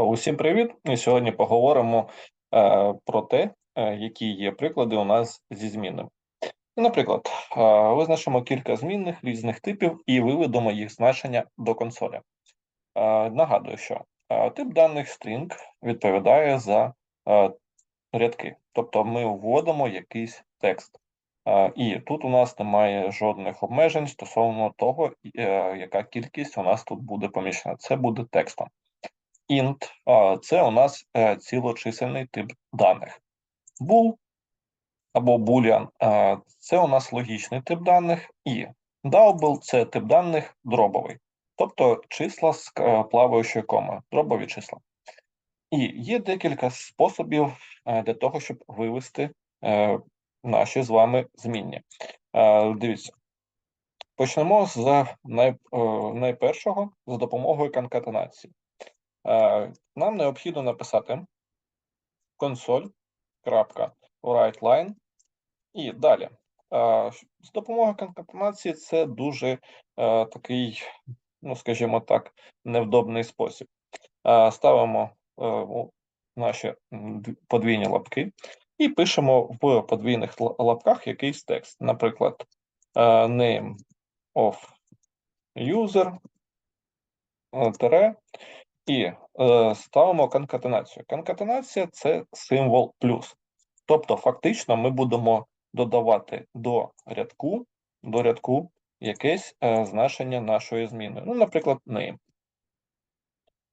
Усім привіт! Ми сьогодні поговоримо е, про те, е, які є приклади у нас зі змінами. Наприклад, е, визначимо кілька змінних різних типів і виведемо їх значення до консолі. Е, нагадую, що е, тип даних string відповідає за е, рядки, тобто ми вводимо якийсь текст. Е, і тут у нас немає жодних обмежень стосовно того, е, яка кількість у нас тут буде поміщена. Це буде текстом int це у нас е, цілочисельний тип даних. Bool або boolean це у нас логічний тип даних, і double це тип даних дробовий, тобто числа з е, плаваючою комою, дробові числа. І є декілька способів е, для того, щоб вивести наші з вами змінні. Дивіться. Почнемо з найпершого за допомогою конкатенації. Е, нам необхідно написати console.writeLine і далі. Е, з допомогою конкатенації це дуже е, такий, ну скажімо так, невдобний спосіб. Ставимо наші подвійні лапки і пишемо в подвійних лапках якийсь текст. Наприклад, name of user, і е, ставимо конкатенацію. Конкатенація це символ плюс. Тобто, фактично, ми будемо додавати до рядку до рядку якесь е, значення нашої зміни. Ну, наприклад, name.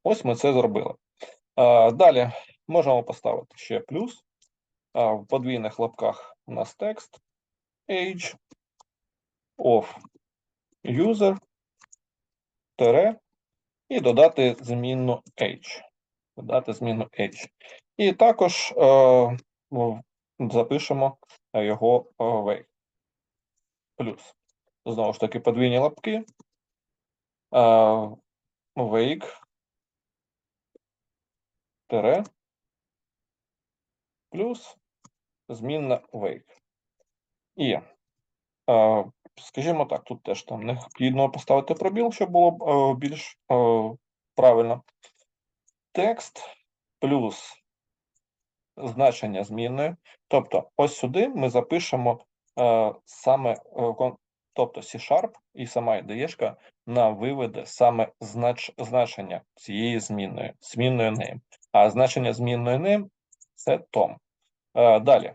Ось ми це зробили. Е, далі можемо поставити ще плюс. Е, в подвійних лапках у нас текст age of user тере і додати змінну H. Додати змінну H. І також е, запишемо його weight. Плюс. Знову ж таки, подвійні лапки. Е, wake тире плюс змінна wake. І е, скажімо так, тут теж там необхідно поставити пробіл, щоб було е, більш е, правильно. Текст плюс значення змінної. Тобто, ось сюди ми запишемо е, саме, тобто C-Sharp і сама ідеєшка на виведе саме знач, значення цієї змінної, змінної name. А значення змінної name – це Tom. Далі.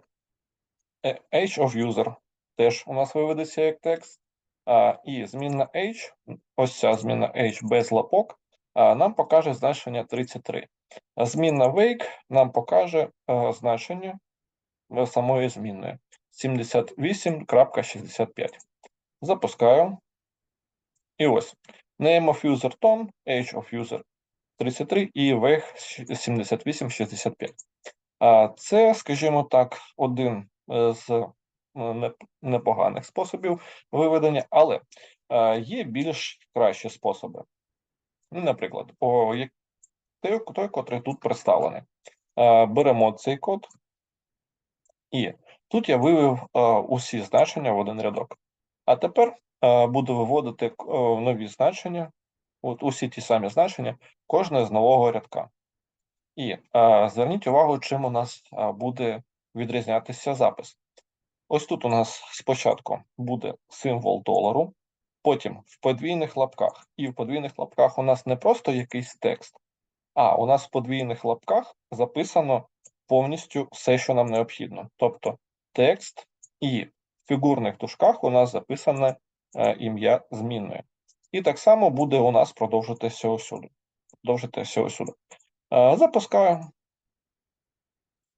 Age of user теж у нас виведеться як текст. А, І змінна H, ось ця змінна H без лапок, а, нам покаже значення 33. Змінна wake нам покаже а, значення самої змінної 78.65. Запускаю. І ось name of user Tom, age of user 33 і wake 7865. А це, скажімо так, один з непоганих способів виведення, але е, є більш кращі способи. Ну, Наприклад, о, той, той, котрий тут представлений. Е, беремо цей код, і тут я вивів е, усі значення в один рядок. А тепер буду виводити нові значення, от усі ті самі значення, кожне з нового рядка. І зверніть увагу, чим у нас буде відрізнятися запис. Ось тут у нас спочатку буде символ долару, потім в подвійних лапках. І в подвійних лапках у нас не просто якийсь текст, а у нас в подвійних лапках записано повністю все, що нам необхідно. Тобто текст і в фігурних дужках у нас записане е, ім'я змінної. І так само буде у нас продовжитися усюди. Продовжитися усюди. Е, запускаю.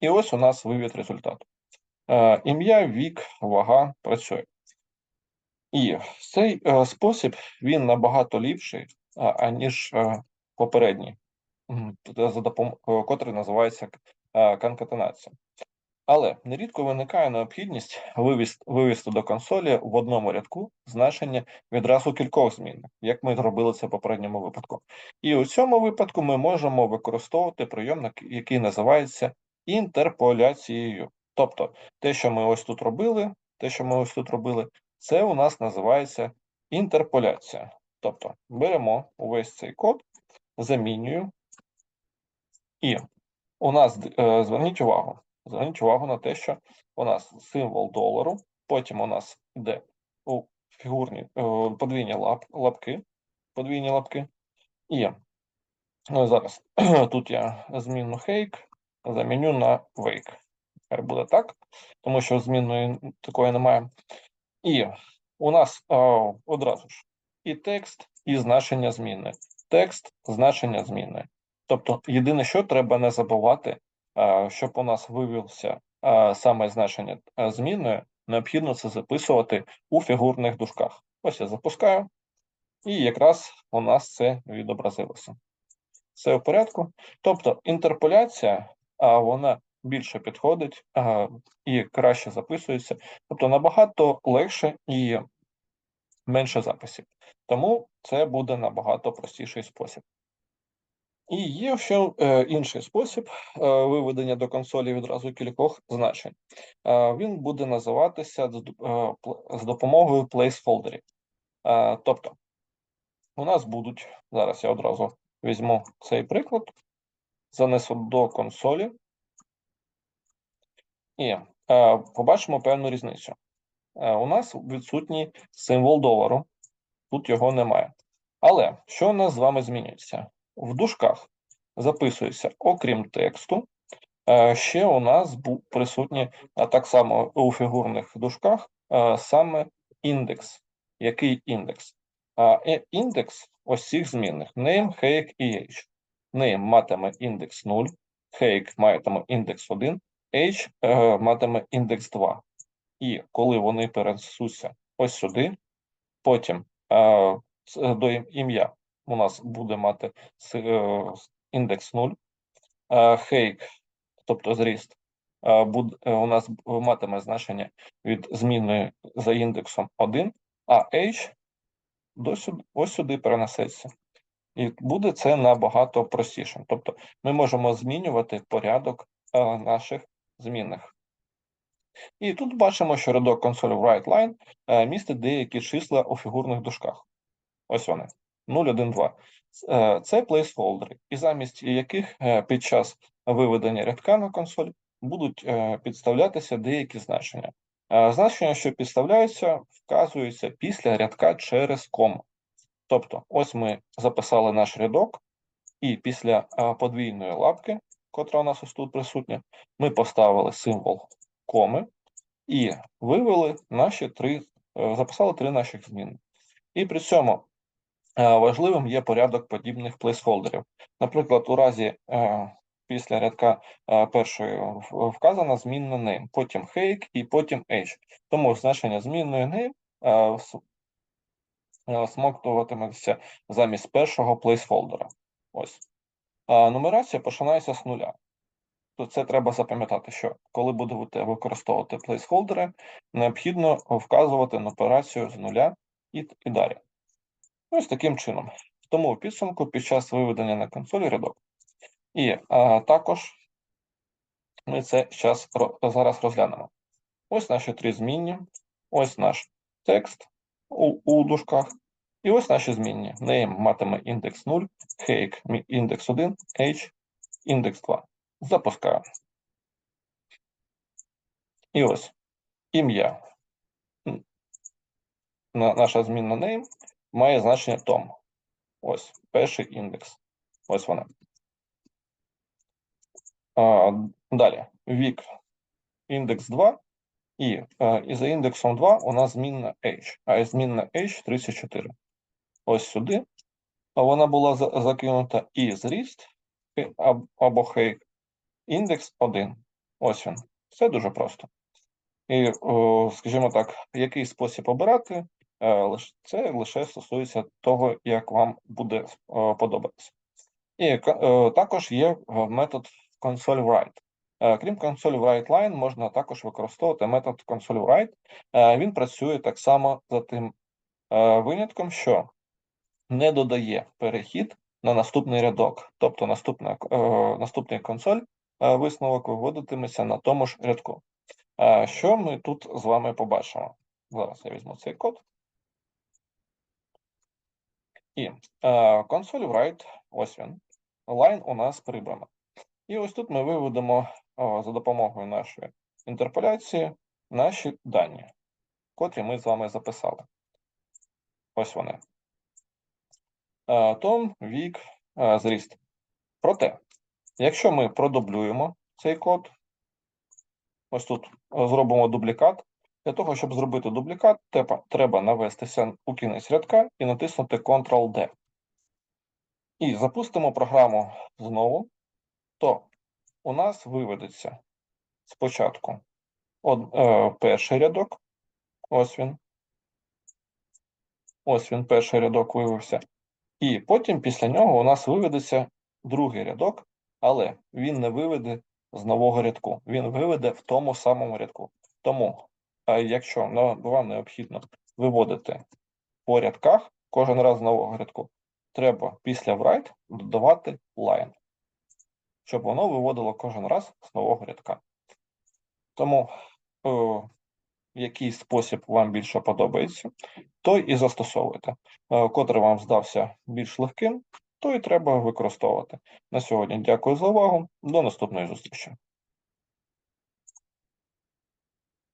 І ось у нас вивід результату. Е, ім'я, вік, вага працює. І цей е, спосіб він набагато ліпший, аніж е, попередній, за допомогою котрий називається конкатенація. Але нерідко виникає необхідність вивести, до консолі в одному рядку значення відразу кількох змін, як ми зробили це в попередньому випадку. І у цьому випадку ми можемо використовувати прийомник, який називається інтерполяцією. Тобто, те, що ми ось тут робили, те, що ми ось тут робили, це у нас називається інтерполяція. Тобто беремо увесь цей код, замінюю І у нас е, зверніть увагу, зверніть увагу на те, що у нас символ долару, потім у нас йде у фігурні е, подвійні лап, лапки, подвійні лапки. І ну, зараз тут я змінну хейк заміню на wake. Хай буде так, тому що змінної такої немає. І у нас а, одразу ж і текст, і значення зміни. Текст, значення зміни. Тобто, єдине, що треба не забувати, щоб у нас вивівся саме значення а, зміною, необхідно це записувати у фігурних дужках. Ось я запускаю, і якраз у нас це відобразилося. Все в порядку. Тобто інтерполяція, вона більше підходить а, і краще записується, тобто набагато легше і менше записів. Тому це буде набагато простіший спосіб. І є ще е, інший спосіб е, виведення до консолі відразу кількох значень. Е, він буде називатися з, е, з допомогою placeholderів. Е, тобто, у нас будуть, зараз я одразу візьму цей приклад, занесу до консолі і е, побачимо певну різницю. Е, у нас відсутній символ долару, тут його немає. Але що у нас з вами змінюється? В дужках записується, окрім тексту, е, ще у нас був присутній а так само у фігурних дужках саме індекс. Який індекс? Індекс ось змінних name, hake і age. Name матиме індекс 0, hake матиме індекс 1, age е, матиме індекс 2. І коли вони перенесуться ось сюди, потім е, до ім'я у нас буде мати е, індекс 0, е, hake, тобто зріст, е, е, у нас матиме значення від змінної за індексом 1, а age до ось сюди перенесеться. І буде це набагато простіше. Тобто ми можемо змінювати порядок е, наших змінних. І тут бачимо, що рядок консолі WriteLine е, містить деякі числа у фігурних дужках. Ось вони 0, 1, 2. Е, Це плейсхолдери, і замість яких е, під час виведення рядка на консоль будуть е, підставлятися деякі значення. Значення, що підставляються, вказуються після рядка через кому. Тобто, ось ми записали наш рядок, і після подвійної лапки, котра у нас ось тут присутня, ми поставили символ коми і вивели наші три, е, записали три наших зміни. І при цьому е, важливим є порядок подібних плейсхолдерів. Наприклад, у разі е, після рядка першої вказана змінна name, потім hake і потім age. Тому значення змінної name смоктуватиметься замість першого плейсхолдера. Ось. Нумерація починається з нуля. То це треба запам'ятати, що коли будете використовувати плейсхолдери, необхідно вказувати нумерацію з нуля і, і далі. Ось таким чином. Тому в підсумку під час виведення на консолі рядок. І а, також ми це щас, зараз розглянемо. Ось наші три змінні, ось наш текст у, у дужках, і ось наші змінні. Name матиме індекс 0, hake мі- індекс 1, age індекс 2. Запускаю. І ось ім'я. Наша змінна name має значення Tom. Ось перший індекс. Ось вона. А, далі. Вік. Індекс 2. І, е, і за індексом 2 у нас змінна H, а змінна H 34. Ось сюди. Вона була закинута і зріст або хейк. Індекс 1. Ось він. Все дуже просто. І, скажімо так, який спосіб обирати, е, це лише стосується того, як вам буде подобатися. І е, також є е, метод console Е, Крім console WriteLine, можна також використовувати метод console write. Він працює так само за тим винятком, що не додає перехід на наступний рядок. Тобто наступна, е, наступний консоль е, висновок виводитиметься на тому ж рядку. Е, Що ми тут з вами побачимо? Зараз я візьму цей код. І е, консоль write, ось він. Line у нас прибрана. І ось тут ми виведемо о, за допомогою нашої інтерполяції наші дані, котрі ми з вами записали. Ось вони. Е, Том, вік, е, зріст. Проте, якщо ми продублюємо цей код, ось тут е, зробимо дублікат. Для того, щоб зробити дублікат, треба, навестися у кінець рядка і натиснути Ctrl-D. І запустимо програму знову, то у нас виведеться спочатку од, е, перший рядок. Ось він. Ось він, перший рядок вивівся. І потім після нього у нас виведеться другий рядок, але він не виведе з нового рядку. Він виведе в тому самому рядку. Тому, е, якщо вам необхідно виводити по рядках кожен раз з нового рядку, треба після write додавати line, щоб воно виводило кожен раз з нового рядка. Тому, е, який спосіб вам більше подобається, той і застосовуйте. Е, Котрий вам здався більш легким, той і треба використовувати. На сьогодні дякую за увагу. До наступної зустрічі.